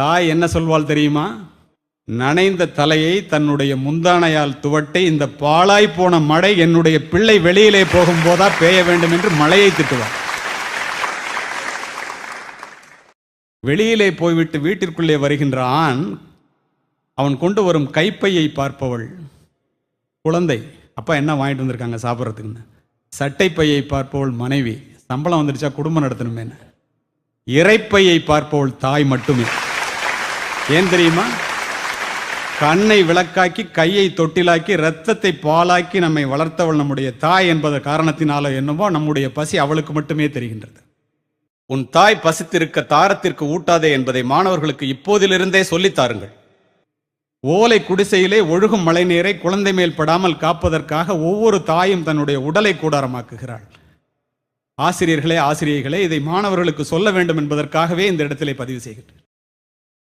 தாய் என்ன சொல்வாள் தெரியுமா? நனைந்த தலையை தன்னுடைய முந்தானையால் துவட்டி இந்த பாழாய் போன மழை என்னுடைய பிள்ளை வெளியிலே போகும்போதா பேய வேண்டும் என்று மழையை திட்டுவார் வெளியிலே போய்விட்டு வீட்டிற்குள்ளே வருகின்ற ஆண் அவன் கொண்டு வரும் கைப்பையை பார்ப்பவள். குழந்தை அப்பா என்ன வாங்கிட்டு வந்திருக்காங்க சாப்பிட்றதுக்குன்னு? சட்டைப்பையை பார்ப்பவள் மனைவி. சம்பளம் வந்துருச்சா குடும்பம் நடத்தணுமேன்னு. இறைப்பையை பார்ப்பவள் தாய் மட்டுமே. ஏன் தெரியுமா? கண்ணை விளக்காக்கி கையை தொட்டிலாக்கி ரத்தத்தை பாலாக்கி நம்மை வளர்த்தவள் நம்முடைய தாய் என்பத காரணத்தினால என்னவோ நம்முடைய பசி அவளுக்கு மட்டுமே தெரிகின்றது. உன் தாய் பசித்திருக்க தாரத்திற்கு ஊட்டாதே என்பதை மாணவர்களுக்கு இப்போதிலிருந்தே சொல்லித்தாருங்கள் ஓலை குடிசையிலே ஒழுகும் மழைநீரை குழந்தை மேல் படாமல் காப்பதற்காக ஒவ்வொரு தாயும் தன்னுடைய உடலை கூடாரமாக்குகிறாள். ஆசிரியர்களே ஆசிரியர்களே இதை மாணவர்களுக்கு சொல்ல வேண்டும் என்பதற்காகவே இந்த இடத்திலே பதிவு செய்கின்றேன்.